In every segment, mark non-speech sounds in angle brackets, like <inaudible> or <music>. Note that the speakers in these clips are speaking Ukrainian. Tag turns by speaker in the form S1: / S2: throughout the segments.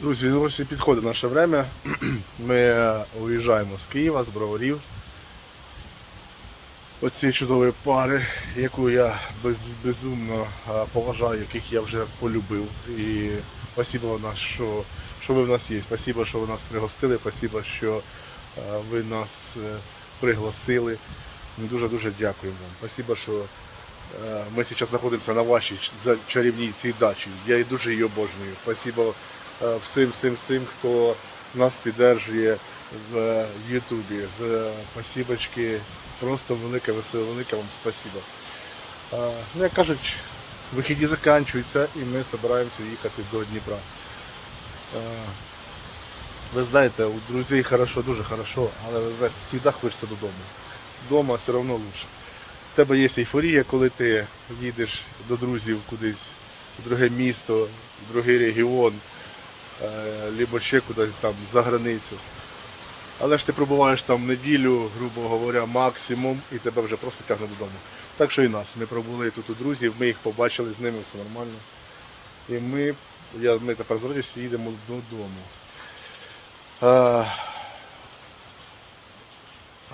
S1: Друзі, ось підходить наше время. <clears throat> Ми е, уїжджаємо з Києва, з Броварів. Оці чудові пари, яку я без, безумно е, поважаю, яких я вже полюбив. І спасибо що, що ви в нас є. Спасибо, що ви нас пригостили, спасибо, що е, ви нас пригласили. Ми дуже-дуже дякуємо вам. Спасибо, що ми зараз знаходимося на вашій чарівній цій дачі. Я дуже її обожнюю. Спасибо всім, всім, всім, хто нас підтримує в е, Ютубі. З е, Спасибочки. Просто велике, веселе, велике вам спасибо. Е, Ну, як кажуть, вихідні закінчуються і ми збираємося їхати до Дніпра. Е, Ви знаєте, у друзей хорошо, дуже хорошо, але ви знаєте, завжди хочеться додому. Дома все одно краще. У тебе є ейфорія, коли ти їдеш до друзів кудись в друге місто, в другий регіон, е, либо ще кудись там за границю. Але ж ти пробуваєш там неділю, грубо говоря, максимум, і тебе вже просто тягне додому. Так що і нас. Ми пробули тут у друзів, ми їх побачили, з ними все нормально. І ми, я, ми тепер з радістю їдемо додому. Е,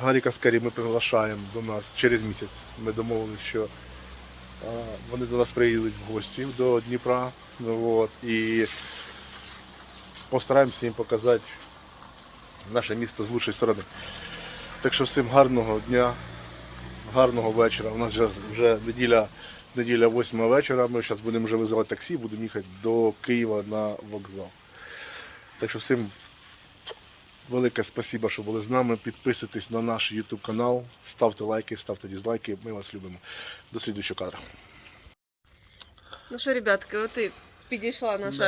S1: Гаріка Скарі ми приглашаємо до нас через місяць. Ми домовилися, що е, вони до нас приїдуть в гості до Дніпра. Ну, от, і постараємося їм показати наше місто з лучшої сторони. Так що всім гарного дня, гарного вечора. У нас вже, вже неділя, неділя 8 вечора. Ми зараз будемо вже визивати таксі, будемо їхати до Києва на вокзал. Так що всім велике спасибо, що були з нами. Підписуйтесь на наш YouTube канал, ставте лайки, ставте дізлайки. Ми вас любимо. До слідуючого кадра.
S2: Ну що, ребятки, от і підійшла наша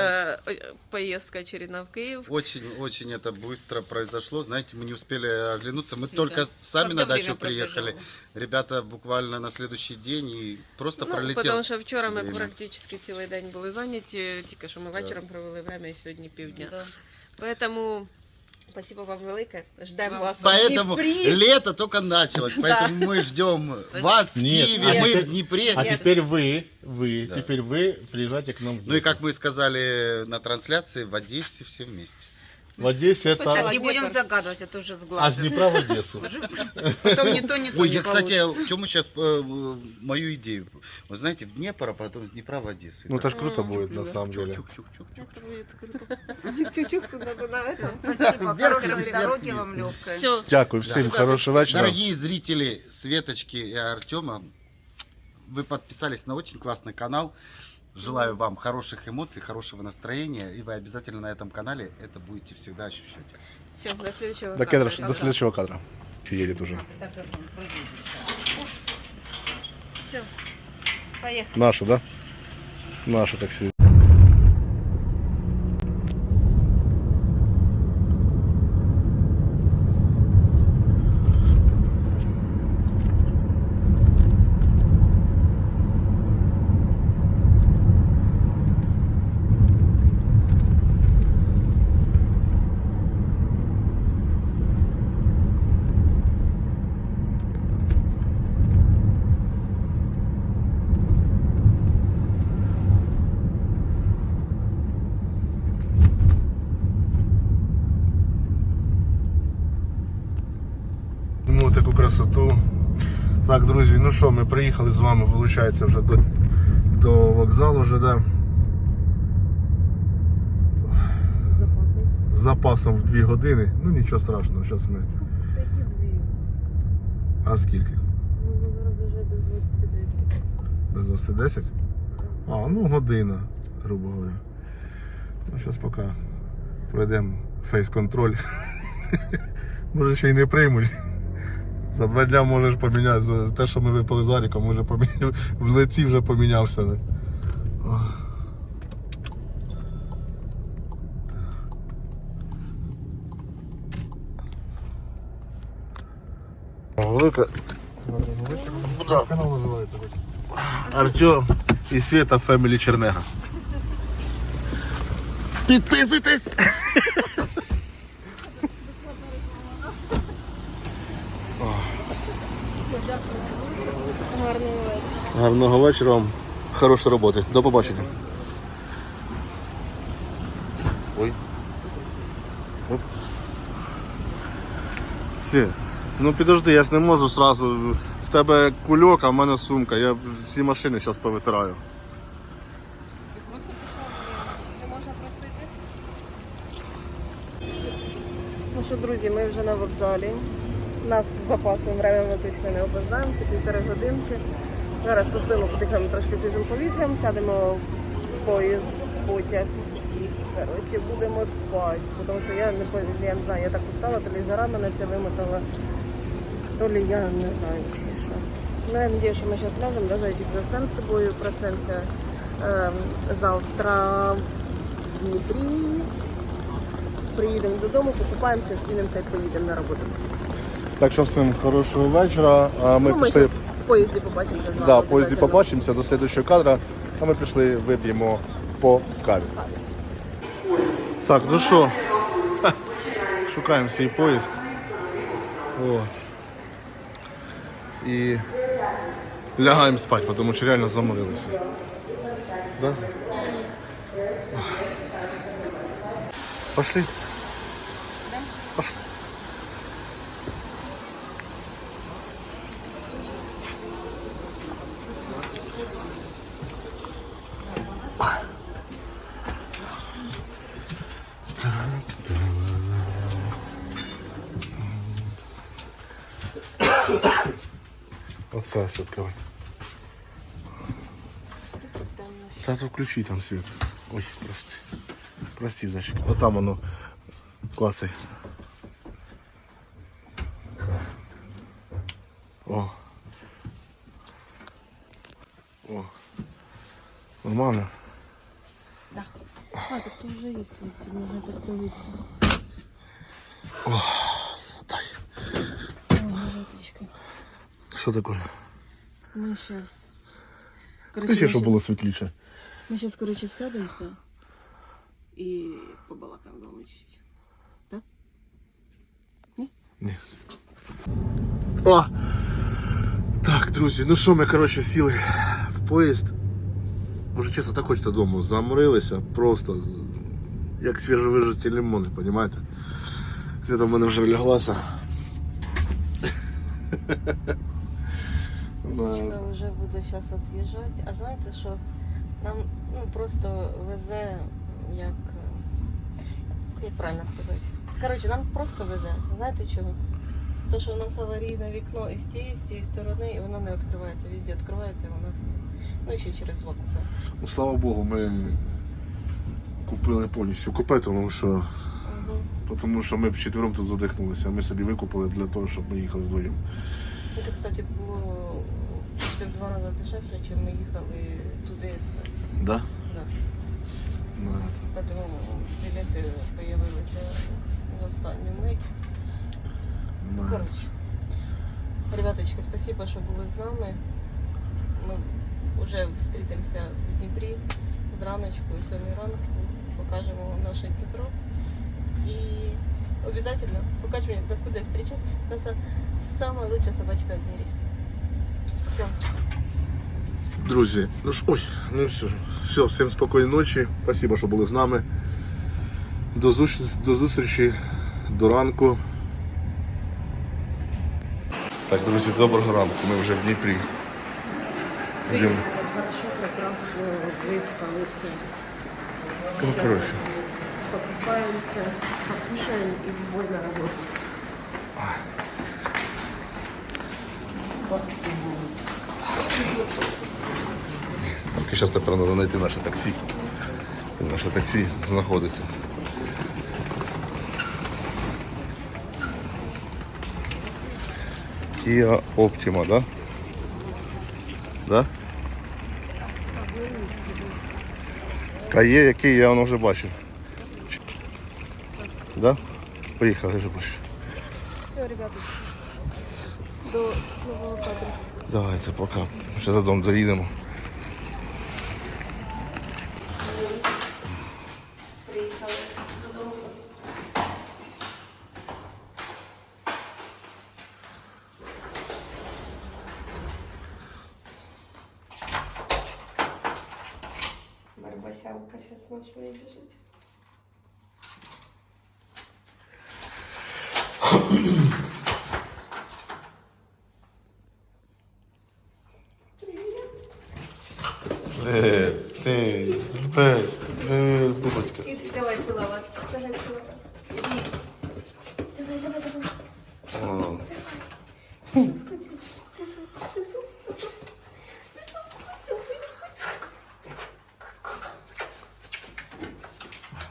S2: е, поїздка очередна в Київ.
S3: Очень-очень это быстро произошло. Знаете, мы не успели оглянуться. Мы
S2: Да.
S3: только сами
S2: Как-то
S3: на
S2: время
S3: дачу приехали.
S2: пробежало.
S3: Ребята буквально на следующий день и просто
S2: Ну,
S3: пролетел.
S2: тому що вчора ми
S3: время.
S2: практично цілий день були зайняті, тільки що ми
S3: Да.
S2: вечором провели время і сьогодні півдня.
S4: Да.
S2: Поэтому спасибо вам велике. Ждемо
S4: Вам
S2: вас. в
S3: Поэтому
S2: Дніпрі.
S3: лето только началось, поэтому мы ждем вас в
S5: Нет,
S3: Киеве,
S5: а
S3: мы
S5: теперь-
S3: в Днепре.
S5: А
S2: Нет.
S5: теперь вы, вы,
S3: Да.
S5: теперь вы приезжайте к нам. в
S3: Ну и
S5: Днепр.
S3: как мы сказали на трансляции, в Одессе все вместе.
S5: В Одессе это...
S4: Не будем загадывать, это уже
S5: А с. Днепра в Одессу.
S4: Потом не то, не то
S3: Ой,
S4: не
S3: я, кстати,
S4: получится.
S3: Тёма сейчас э, мою идею. Вы знаете, в Днепр, а потом с Днепра в Одессу.
S1: Ну это ж
S2: А,
S1: круто будет на самом деле.
S3: Чук-чук-чук-чук.
S2: Чук-чук, надо на
S4: Всё,
S2: это.
S4: Спасибо,
S3: Вверх,
S4: хорошей дороги вам легкой.
S2: Все.
S1: Дякую всім,
S3: Да.
S1: хорошого вечора.
S3: Дорогие зрители Светочки и Артема, вы подписались на очень классный канал. Желаю вам хороших эмоций, хорошего настроения, и вы обязательно на этом канале это будете всегда ощущать.
S2: Все, до следующего.
S1: До,
S2: кадра.
S1: кадра, до следующего кадра. Едет уже.
S2: Все. Поехали.
S1: Нашу, да? Нашу таксі. Красоту. Так, друзі, ну що, ми приїхали з вами, виходить, вже до, до вокзалу вже, да. З запасом в 2 години. Ну нічого страшного, зараз ми. А скільки? Зараз вже Без 20.10? А, ну година, грубо говоря. Ну, зараз поки пройдемо фейс-контроль. <laughs> Може ще й не приймуть. За два дня можеш поміняти. За те, що ми випали з Аріком, може поміняв. <laughs> В лиці вже помінявся. Велика. Як канал називається? Артем і Света Фемілі Чернега. Підписуйтесь!
S2: Гарного вечора.
S1: Гарного вечора вам, хорошої роботи. До побачення. Ой. Оп. Світ, ну підожди, я ж не можу сразу. В тебе кульок, а в мене сумка. Я всі машини зараз повитираю.
S2: Ну що, друзі, ми вже на вокзалі. Нас з запасом времени ми точно не опознаємо, ще півтори годинки. Зараз постоїмо, подихаємо трошки свіжим повітрям, сядемо в поїзд, потяг і коротше, будемо спати. Тому що я не, я не знаю, я так устала, то лі жара мене це вимотала, то лі я не знаю що. Ну, я сподіваюся, що ми зараз ляжемо, да, зайчик, заснемо з тобою, проснемося ем, завтра в Дніпрі. Приїдемо додому, покупаємося, вкинемося і поїдемо на роботу.
S1: Так що всім хорошого вечора. А ми
S2: ну, ми
S1: пішли.
S2: ще в поїзді побачимося з вами.
S1: Да, в поїзді побачимося до слідчого кадра, а ми пішли, вип'ємо по каві. Так, ну що, шукаємо свій поїзд. О. І лягаємо спати, тому що реально заморилися. Да? Пошли. Пошли. Оце святковий. Та то включи там світ. Ой, прости. Прости, зайчик. Отам воно клацай. О. О. Нормально.
S2: А, так тут вже є постіль, можна постелитися.
S1: Дай.
S2: Ой, галаточка.
S1: Що таке?
S2: Ми зараз...
S1: Включи, щоб було світліше.
S2: Ми зараз, коротше, всядемося і побалакаємо вами чуть-чуть.
S1: Ні. О! Так, друзі, ну що, ми, коротше, сіли в поїзд. Може, чесно, так хочеться додому. Заморилися просто як свіжовижаті лимони, розумієте? Світа в мене вже вляглася.
S2: Сонечко вже буде зараз від'їжджати. А знаєте що? Нам ну, просто везе, як. е, Як правильно сказати? Коротше, нам просто везе. Знаєте чого? То, що у нас аварійне вікно і з тієї, з тієї сторони, і воно не відкривається. Везде відкривається, а у нас ні. Ну і ще через два купе.
S1: Ну, слава Богу, ми купили повністю купе, тому що, тому що ми вчетвером тут задихнулися. Ми собі викупили для того, щоб ми їхали вдвоєм.
S2: Ну, Це, кстати, почти в два рази дешевше, ніж ми їхали туди.
S1: Да?
S2: Да.
S1: Ну,
S2: Тому білети з'явилися в останню мить.
S1: ну,
S2: Коротше, ребяточки, спасибо, що були з нами. Ми вже зустрітимося в Дніпрі зраночку і сьомій ранку. Покажемо вам наше Дніпро. І обов'язково покажемо, нас буде зустрічати. Наша сама лучша собачка в мірі.
S1: Друзі, ну ж, ой, ну все, все, всім спокійної ночі. Спасибо, що були з нами. До зустрічі, до зустрічі, до ранку. Так, друзі, доброго ранку. Ми вже в Дніпрі. Йдемо.
S2: Хорошо, прекрасно, выспались.
S1: Ну, коротше.
S2: Покупаемся, покушаем и в на работу.
S1: Тільки зараз тепер треба знайти наше таксі. Наше таксі знаходиться. Kia Optima, да? Да? Кає, який я вже бачив. Да? Поїхали вже бачу.
S2: Все, ребята, до нового кадру.
S1: Давайте пока ще
S2: задом заїдемо. Барбасявка сейчас ночью выбежит. Mm-hmm.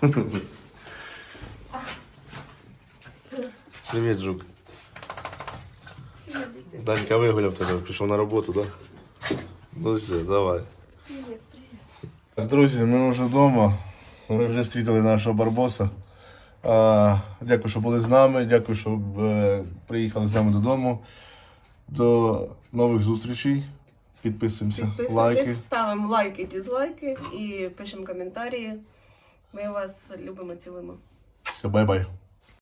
S2: <laughs>
S1: Привіт, жук. Данька вигуляв тебе, пішов на роботу, так? Да? Ну все, давай. Привіт, привіт. Друзі, ми вже вдома. Ми вже зустріли нашого барбоса. А, дякую, що були з нами. Дякую, що е, приїхали з нами додому. До нових зустрічей. Підписуємося,
S2: Підписуйтесь,
S1: лайки.
S2: ставимо лайки, дізлайки і пишемо коментарі. Ми вас любимо, цілуємо.
S1: Все, бай-бай.